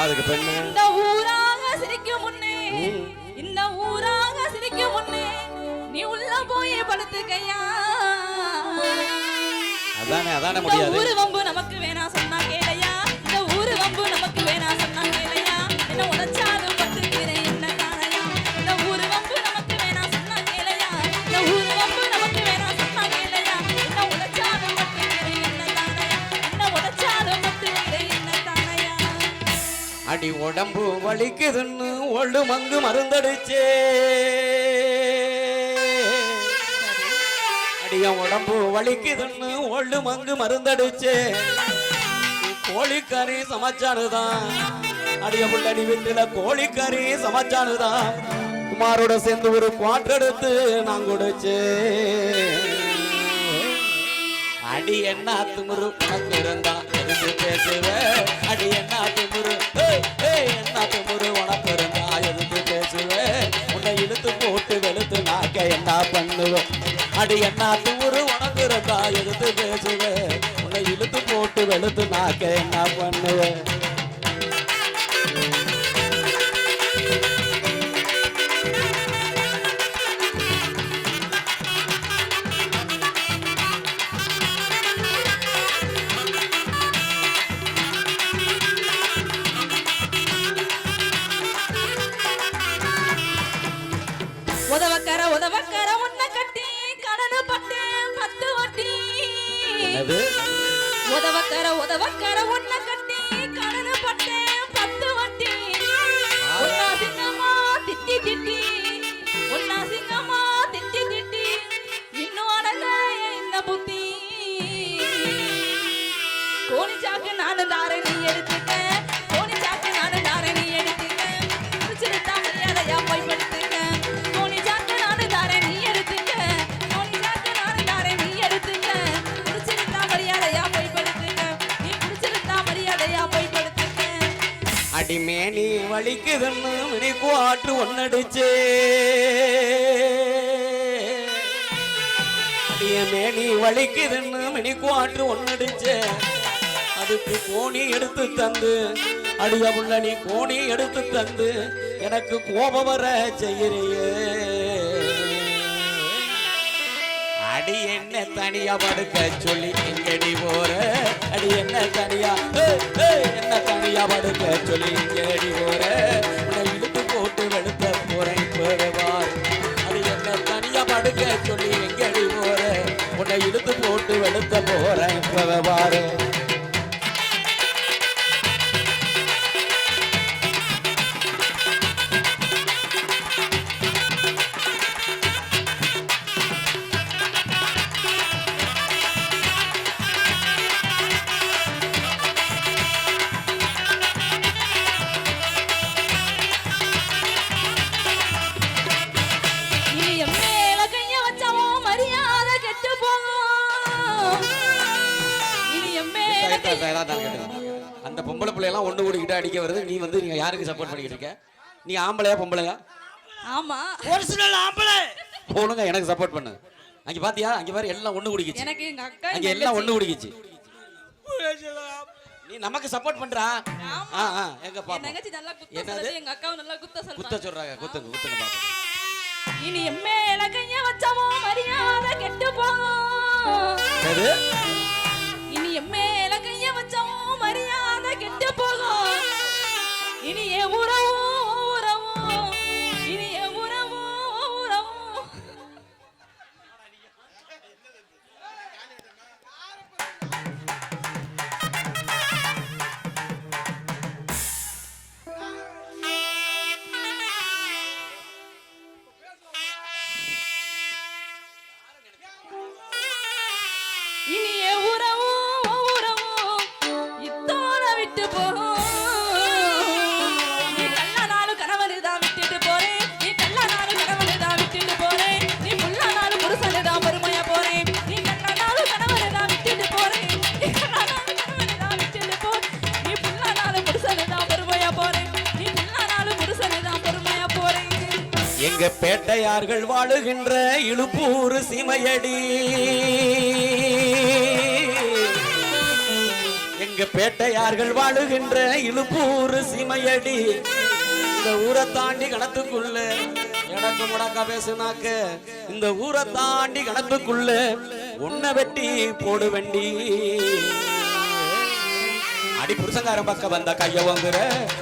அதுக்கு பெண்ணு. இந்த ஊராக சிரிக்கும் முன்னே இந்த ஊராக சிரிக்கும் முன்னே நீ உள்ள போய் படுத்துக்கையா? அதானே அதானே முடியாது. ஊரு வம்பு நமக்கு வேணாம் சொன்னா உடம்பு வலிக்குதுன்னு ஒழு மங்கு மருந்தடிச்சே. அடிய உடம்பு வலிக்குதுன்னு ஒழு மங்கு மருந்தடிச்சே. கோழிக்கறி சமைச்சானுதான். அடிய புள்ளடி வீட்டுல கோழிக்கறி சமைச்சானுதான். குமாரோட சேர்ந்து ஒரு குவாட்டர் எடுத்து நான் குடிச்சேன் அடி என்ன திமுரு உனக்கு இருந்தா? பேசுவேன் பேசுவ? அடி என்ன திமுரு? என்ன திமுரு உனக்கு இருந்தா? பேசுவேன் பேசுவ? உன்னை இழுத்து போட்டு வெளுத்து நாக்க என்ன பண்ணுவேன் அடி என்ன திமுரு உனக்கு இருந்தா? எதுக்கு பேசுவ? உன்னை இழுத்து போட்டு வெளுத்து நாக்க என்ன பண்ணுவேன் உதவக்கர உதவக்கர உன்னை வலிக்குதுன்னு மினி ஆற்று ஒன்னடிச்சே. மேனி வலிக்குதுன்னு மினி குவாட்டு ஒன்னடிச்சே. அதுக்கு கோணி எடுத்து தந்து அடிய புள்ள நீ கோணி எடுத்து தந்து எனக்கு கோபம் வர செய்யறியே. அடி என்ன தனியா படுக்க சொல்லி இங்கடி போற? அடி என்ன தனியா என்ன தனியா படுக்க சொல்லி இங்கடி போற? உன்னை இழுத்து போட்டு வெளுத்த போறேன் போறவார் அடி என்ன தனியா படுக்க சொல்லி எங்கடி போற? உன்னை இழுத்து போட்டு வெளுத்த போறேன் போறவாரு பிள்ளையெல்லாம் ஒண்ணு கூடிக்கிட்டு அடிக்க வருது. நீ வந்து நீங்க யாருக்கு சப்போர்ட் பண்ணிக்கிட்டு இருக்க? நீ ஆம்பளையா பொம்பளையா? ஆமா. ஒரிஜினல் ஆம்பளை. போனுங்க எனக்கு சப்போர்ட் பண்ணு. அங்க பாத்தியா? அங்க பாரு எல்லாம் ஒண்ணு குடிக்கிச்சு. எனக்கு எங்க அக்கா அங்க எல்லாம். ஒண்ணு குடிக்கிச்சு. நீ நமக்கு சப்போர்ட் பண்றா? ஆமா. ஆ ஆ எங்க என் பாப்போம். தங்கச்சி நல்லா குத்த என்னது? சொல்லுது எங்க அக்காவும் நல்லா குத்த குத்த சொல்றாங்க சொல்றாங்க குத்துங்க குத்துங்க பாப்போம். இனி என் மேல கைய வச்சவோ மரியாதை கெட்டு எது இனி என் எங்க பேட்டையார்கள் வாழுகின்ற இழுப்பூர் சீமையடி. எங்க பேட்டையார்கள் வாழுகின்ற இழுப்பூர் சிமையடி. இந்த ஊரை தாண்டி கணத்துக்குள்ள எடக்கு முடக்கா பேசுனாக்க இந்த ஊரை தாண்டி கணத்துக்குள்ள உன்னை வெட்டி போடுவண்டி. அடி புருஷங்காரன் பக்கம் வந்தா கைய ஓங்குற.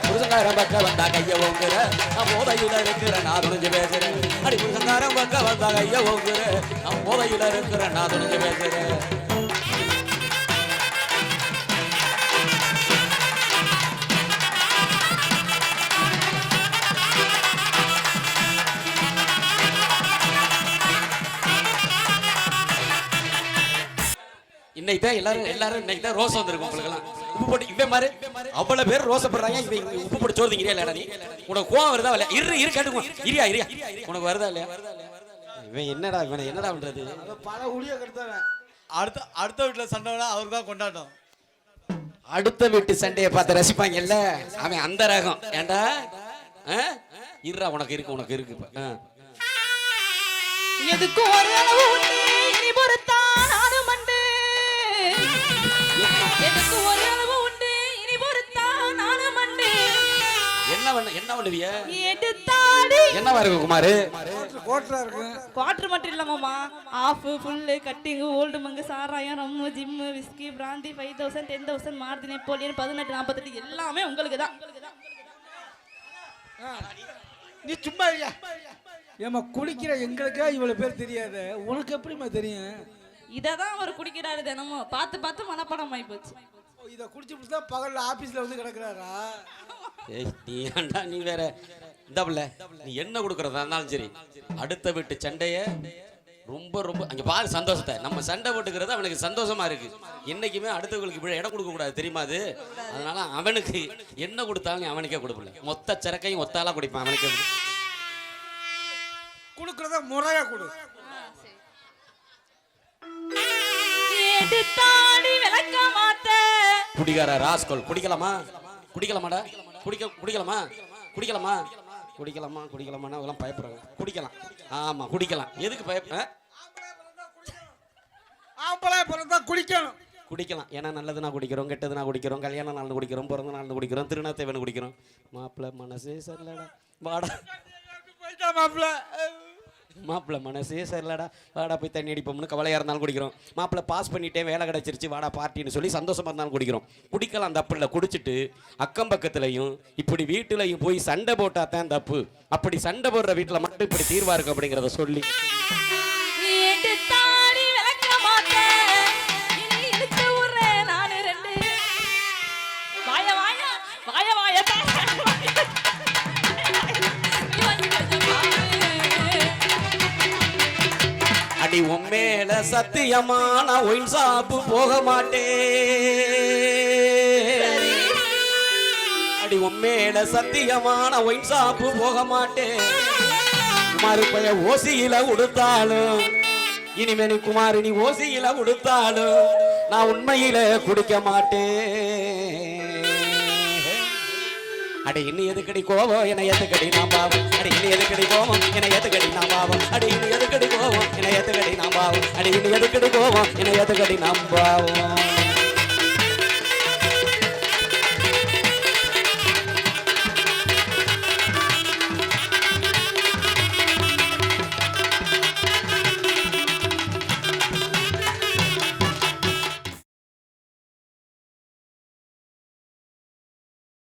புருஷங்காரன் பக்கம் வந்தா கைய ஓங்குற. நான் போதையில இருக்கிற நான் துணிஞ்சு பேசுறேன் அடி புருஷங்காரன் பக்கம் வந்தா கைய ஓங்குற. நான் போதையில இருக்கிற நான் துணிஞ்சு பேசுறேன் இன்னைக்கு தான் எல்லாரும் எல்லாரும் இன்னைக்கு தான் ரோஸ் வந்திருக்கும் உங்களுக்கு எல்லாம் உப்பு போட்டு இவன் மாதிரி அவ்வளவு பேர் ரோசப்படுறாங்க. இவன் இங்க உப்பு போட்டு சோறு திங்கிறியா இல்லையா நீ? உனக்கு கோவம் வருதா இல்லையா? இரு இரு கேட்டுக்குவோம் இரியா இரியா. உனக்கு வருதா இல்லையா? இவன் என்னடா இவனை என்னடா பண்றது? பல உளிய கெடுத்தவன் அடுத்த அடுத்த வீட்டுல சண்டை வேணா அவருக்கு தான் கொண்டாட்டம். அடுத்த வீட்டு சண்டையை பார்த்து ரசிப்பாங்கல்ல? அவன் அந்த ரகம். ஏண்டா ஆ? இருடா உனக்கு இருக்கு உனக்கு இருக்கு. எதுக்கு ஒரு அளவு பொறுத்தா பண்ண என்ன பண்ணுவிய எடுத்தாடி. என்னவா இருக்கு குமாரு? கோட்டரா இருக்கு. மட்டும் இல்லமாமா half full cutting Old Monk சாராயம் rum gym whisky brandy five thousand ten thousand மார்தி Napoleon பதினெட்டு நாற்பத்தெட்டு எல்லாமே உங்களுக்கு தான். நீ சும்மா இல்லையா ஏமா குளிக்கிற எங்களுக்கே இவ்வளவு பேர் தெரியாது. உனக்கு எப்படிம்மா தெரியும்? இதை தான் அவர் குடிக்கிறாரு தினமும். பார்த்து பார்த்து மனப்படம் ஆகி போச்சு இத குடிச்சு பிடிச்சி தான் பகல்ல ஆபீஸ்ல வந்து கிடக்குறாரா? ஏய் நீ ஏன்டா நீ வேற இந்த பிள்ளை நீ என்ன கொடுக்கறதா இருந்தாலும் சரி. அடுத்த வீட்டு சண்டைய ரொம்ப ரொம்ப அங்க பாரு சந்தோஷத்தை. நம்ம சண்டை போட்டுக்கிறது அவனுக்கு சந்தோஷமா இருக்கு. என்னைக்குமே அடுத்தவங்களுக்கு இப்படி இடம் கொடுக்க கூடாது தெரியுமா அது? அதனால அவனுக்கு என்ன கொடுத்தாலும் நீ அவனுக்கே கொடுப்பல மொத்த சரக்கையும் ஒத்தாலா குடிப்பான் அவனுக்கு குடுக்கறத முறையா கொடு. எடுத்தாடி விளக்க மாட்ட குடிகார ராஸ்கோல் குடிக்கலாமா? குடிக்கலாமாடா? குடிக்க குடிக்கலாமா? குடிக்கலாமா? குடிக்கலாமா குடிக்கலாமான்னா அதெல்லாம் பயப்படுறாங்க குடிக்கலாம். ஆமா குடிக்கலாம். எதுக்கு பயப்ப ஆம்பளை பிறந்தா குடிக்கணும். குடிக்கலாம். ஏன்னா நல்லதுனா குடிக்கிறோம் கெட்டதுனா குடிக்கிறோம் கல்யாண நாள் குடிக்கிறோம் பிறந்த நாள் குடிக்கிறோம் திருநாத்தேவன் குடிக்கிறோம். மாப்பிள்ளை மனசே சரியில்லடா. வாடா. போயிட்டா மாப்பிள்ள. மாப்பிள்ளை மனசே சரிலடா வாடா போய் தண்ணி அடிப்போம்னு கவலையாக இருந்தாலும் குடிக்கிறோம். மாப்பிள்ளை பாஸ் பண்ணிட்டேன் வேலை கிடச்சிருச்சு வாடா பார்ட்டின்னு சொல்லி சந்தோஷமாக இருந்தாலும் குடிக்கிறோம். குடிக்கலாம் தப்பு குடிச்சிட்டு அக்கம் பக்கத்துலையும் இப்படி வீட்டுலையும் போய் சண்டை போட்டால் தான் தப்பு. அப்படி சண்டை போடுற வீட்டில் மட்டும் இப்படி தீர்வாக இருக்கும் அப்படிங்கிறத சொல்லி. அடி உம்மேல சத்தியமா நான் ஒயின் சாப்பு போக மாட்டேன் அடி உம்மேல சத்தியமான ஒயின் சாப்பு போக மாட்டேன் குமாரு பைய ஓசியில உடுத்தாலும் இனிமே நீ குமாரு நீ ஓசியில உடுத்தாலும் நான் உண்மையில குடிக்க மாட்டேன். அடி இன்னும் எதுக்கடி கோவம்? என எதுக்கடி நாம் பாவம்? அடி இன்னும் எதுக்கடி கோவம்? என எதுக்கடி நாம் பாவம்? அடி இன்னும் எதுக்கடி கோவம்? என எதுக்கடி நாம் பாவம்? அடி இன்னும் எதுக்கடி கோவம்? என எதுக்கடி நாம் பாவம்?